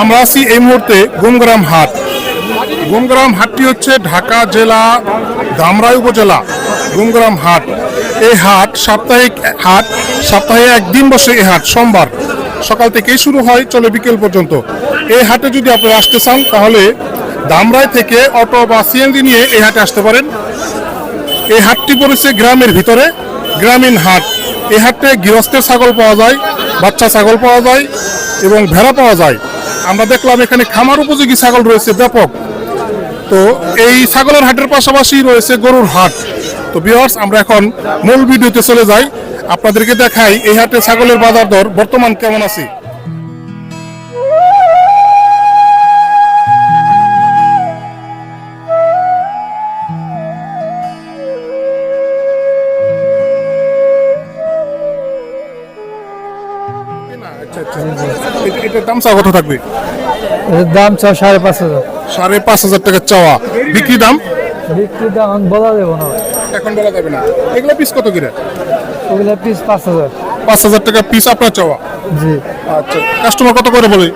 আমরা আছি এই মুহূর্তে গুমগ্রাম হাট। গুমগ্রাম হাটটি হচ্ছে ঢাকা জেলা ধামরাই উপজেলা গুমগ্রাম হাট। এই হাট সাপ্তাহিক হাট, সপ্তাহে একদিন বসে এই হাট, সোমবার। সকাল থেকেই শুরু হয়, চলে বিকেল পর্যন্ত। এই হাটে যদি আপনারা আসতে চান, তাহলে ধামরাই থেকে অটো বা সিএনজি নিয়ে এই হাটে আসতে পারেন। এই হাটটি পড়েছে গ্রামের ভিতরে, গ্রামীণ হাট। এই হাটে গৃহস্থের ছাগল পাওয়া যায়, বাচ্চা ছাগল পাওয়া যায় এবং ভেড়া পাওয়া যায়। আমরা দেখলাম এখানে খামার উপযোগী ছাগল রয়েছে, ব্যাপক। তো এই ছাগলের হাটের পাশাপাশি রয়েছে গরুর হাট। তো বিয়ার্স আমরা এখন মূল ভিডিওতে চলে যাই। আপনাদেরকে দেখাই এই হাটে ছাগলের বাজার দর বর্তমান কেমন আছে? এ- এটার দাম চা কত থাকবে? এর দাম চাও সাড়ে পাঁচ হাজার। সাড়ে পাঁচ হাজার টাকা চাওয়া। বিক্রি দাম? বিক্রির দাম বলা দেবো না। এখন বলা যাবে না। এগুলো পিস কত করে? ওগুলো পিস পাঁচ হাজার। পাঁচ হাজার টাকা পিস আপনার চাওয়া। জি। আচ্ছা কাস্টমার কত করে বলে?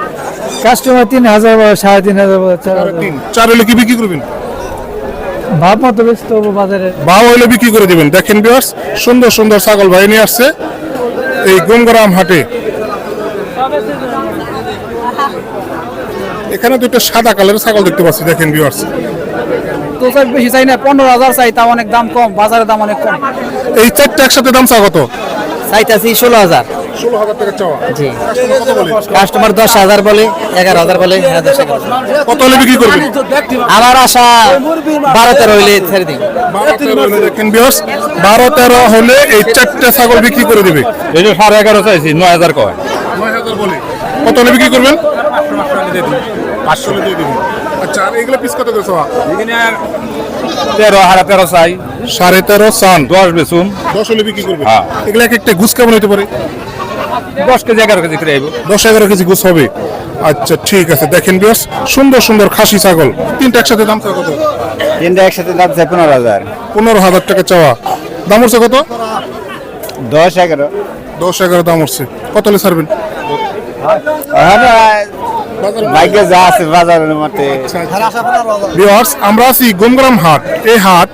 কাস্টমার তিন হাজার সাড়ে তিন হাজার চার তিন। চার হলে কি বিক্রি করবেন? ভাব মতো বেশি বাজারে। হলে বিক্রি করে দিবেন। দেখেন বিয়ার্স সুন্দর সুন্দর ছাগল ভাই নিয়ে আসছে এই গঙ্গারাম হাটে। এখানে দুটো সাদা কালারের ছাগল দেখতে পাচ্ছি দেখেন বিয়ার্স তো স্যার বেশি চাই না পনেরো হাজার চাই তাও অনেক দাম কম বাজারের দাম অনেক কম। এই চারটে একসাথে দাম চা কত? চাইতাছি ষোলো হাজার। ষোলো হাজার টাকা চাওয়া। জি। কাস্টমার বলে? দশ হাজার বলে এগারো হাজার বলে কত হলে বিক্রি করবেন আমার আশা বারো তেরো হইলে ছেড়ে দিন হলে দেখেন বিয়ার্স বারো তেরো হলে এই চারটে ছাগল বিক্রি করে দিবে। এই যে সাড়ে এগারো চাইছি নয় হাজার কয়। নয় হাজার বলে। কত হলে বিক্রি করবেন? পাঁচশো হলে দিয়ে দিবেন আচ্ছা আর এগুলো পিস কত করে চাওয়া তেরো হারা তেরো চাই। সাড়ে তেরো সান দশ বেচুন। দশ হলে বিক্রি করবে? হ্যাঁ। এগুলো এক একটা ঘুষ কেমন হতে পারে? দশ কেজি এগারো কেজি করে আইব। দশ এগারো কেজি ঘুষ হবে। আচ্ছা ঠিক আছে। দেখেন বিয়াস সুন্দর সুন্দর খাসি ছাগল। তিনটা একসাথে দাম চাওয়া কত? তিনটা একসাথে দাম চাই পনেরো হাজার। পনেরো হাজার টাকা চাওয়া। দাম উঠছে কত? দশ এগারো। দশ এগারো দাম উঠছে। কত হলে ছাড়বেন? বাইকে যা আছে বাজারের মধ্যে। ভিউয়ার্স আমরা আছি গোমগ্রাম হাট। এই হাট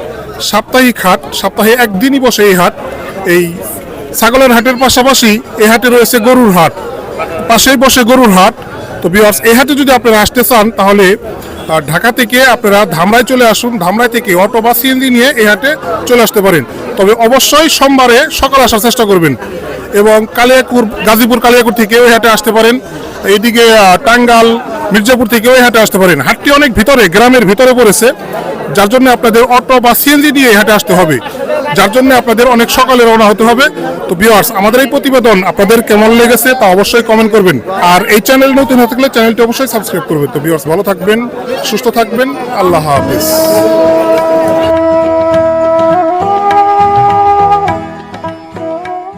সাপ্তাহিক হাট, সপ্তাহে একদিনই বসে এই হাট। এই ছাগলের হাটের পাশাপাশি এই হাটে রয়েছে গরুর হাট। পাশেই বসে গরুর হাট। তো ভিউয়ার্স এই হাটে যদি আপনারা আসতে চান, তাহলে ঢাকা থেকে আপনারা ধামরায় চলে আসুন। ধামরাই থেকে অটো বা সিএনজি নিয়ে এই হাটে চলে আসতে পারেন। তবে অবশ্যই সোমবারে সকালে আসার চেষ্টা করবেন। এবং কালিয়াকুর, গাজীপুর, কালিয়াকুর থেকে ওই হাটে আসতে পারেন। এইদিকে টাঙ্গাল, মির্জাপুর থেকে ওই হাটে আসতে পারেন। হাটটি অনেক ভিতরে, গ্রামের ভিতরে পড়েছে। যার জন্য আপনাদের অটো বা সিএনজি দিয়ে এই হাটে আসতে হবে। যার জন্য আপনাদের অনেক সকালে রওনা হতে হবে। তো ভিউয়ার্স আমাদের এই প্রতিবেদন আপনাদের কেমন লেগেছে তা অবশ্যই কমেন্ট করবেন। আর এই চ্যানেল নতুন হতে গেলে চ্যানেলটি অবশ্যই সাবস্ক্রাইব করবেন। তো ভিউয়ার্স ভালো থাকবেন, সুস্থ থাকবেন। আল্লাহ হাফিজ।